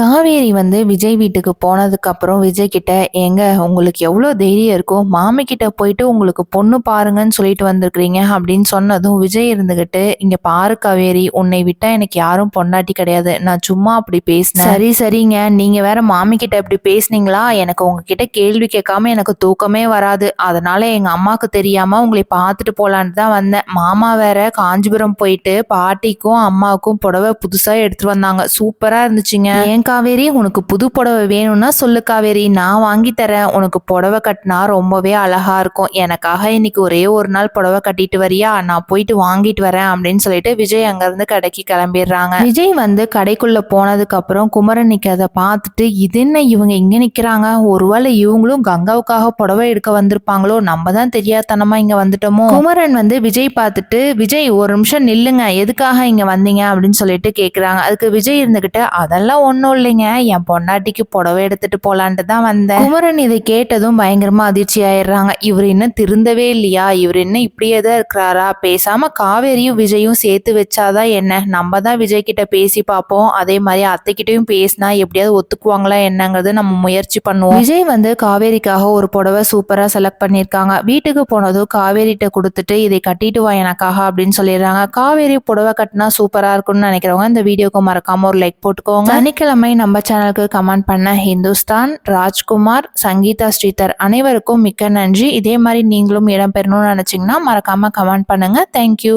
காவேரி வந்து விஜய் வீட்டுக்கு போனதுக்கு அப்புறம் விஜய் கிட்ட ஏங்க உங்களுக்கு எவ்வளோ தைரியம் இருக்கும் மாமி கிட்ட போயிட்டு உங்களுக்கு பொண்ணு பாருங்கன்னு சொல்லிட்டு வந்திருக்கிறீங்க அப்படின்னு சொன்னதும் விஜய் இருந்துகிட்டு இங்க பாரு காவேரி உன்னை விட்டா எனக்கு யாரும் பொண்டாட்டி கிடையாது. நான் சும்மா அப்படி பேசினேன். சரி சரிங்க. நீங்க வேற மாமி கிட்ட இப்படி பேசுனீங்களா? எனக்கு உங்ககிட்ட கேள்வி கேட்காம எனக்கு தூக்கமே வராது. அதனால எங்க அம்மாவுக்கு தெரியாம உங்களை பார்த்துட்டு போலான்னு தான் வந்தேன். மாமா வேற காஞ்சிபுரம் போயிட்டு பாட்டிக்கும் அம்மாவுக்கும் புடவை புதுசா எடுத்துட்டு வந்தாங்க. சூப்பரா இருந்துச்சுங்க. ஏன் காவேரி உனக்கு புது புடவை வேணும்னா சொல்லு காவேரி. நான் வாங்கி தரேன். உனக்கு புடவை கட்டினா ரொம்பவே அழகா இருக்கும். எனக்காக இன்னைக்கு ஒரே ஒரு நாள் புடவை கட்டிட்டு வரியா? நான் போயிட்டு வாங்கிட்டு வரேன் அப்படின்னு சொல்லிட்டு விஜய் அங்கிருந்து கடைக்கு கிளம்பிடுறாங்க. விஜய் வந்து கடைக்குள்ள போனதுக்கு அப்புறம் குமரன் நிக்கிறத பார்த்துட்டு இது என்ன இவங்க இங்க நிக்கிறாங்க? ஒருவேளை இவங்களும் கங்காவுக்காக புடவை எடுக்க வந்திருப்பாங்களோ? நம்ம தான் தெரியாதனமா இங்க வந்துட்டோமோ? குமரன் வந்து விஜய் பார்த்துட்டு விஜய் ஒரு நிமிஷம் நில்லுங்க. எதுக்காக இங்க வந்தீங்க? அப்படின்னு சொல்லிட்டு கேக்குறாங்க. அதுக்கு விஜய் இருந்துகிட்டு அதெல்லாம் ஒன்றும் இல்லைங்க என் பொண்டாட்டிக்கு புடவை எடுத்துட்டு போலான்ட்டு தான் வந்தேன். குமரன் இதை கேட்டதும் பயங்கரமா அதிர்ச்சி ஆயிடுறாங்க. இவர் இன்னும் திருந்தவே இல்லையா? இவர் என்ன இப்படியே தான் இருக்கிறாரா? பேசாம காவேரியும் விஜயும் சேர்த்து வச்சாதான் என்ன? நம்ம தான் விஜய் கிட்ட பேசி பார்ப்போம். அதே மாதிரி அத்தைக்கிட்டையும் பேசினா எப்படியாவது ஒத்துக்குவாங்களா என்னங்கிறது நம்ம முயற்சி பண்ணுவோம். விஜய் வந்து காவேரிக்காக ஒரு புடவை சூப்பரா செலக்ட் பண்ணியிருக்காங்க. வீட்டுக்கு போனதும் காவேரிட்ட கொடுத்துட்டு இதை கட்டிட்டு வா எனக்காக அப்படின்னு சொல்லிடுறாங்க. காவேரி புடவை கட்டினா சூப்பரா இருக்கும்னு நினைக்கிறவங்க இந்த வீடியோக்கு மறக்காம ஒரு லைக் போட்டுக்கோங்க. சனிக்கிழமை நம்ம சேனலுக்கு கமெண்ட் பண்ண ஹிந்துஸ்தான் ராஜ்குமார் சங்கீதா ஸ்ரீதர் அனைவருக்கும் மிக்க நன்றி. இதே மாதிரி நீங்களும் இடம்பெறணும்னு நினச்சிங்கன்னா மறக்காமல் கமெண்ட் பண்ணுங்கள் தேங்க்யூ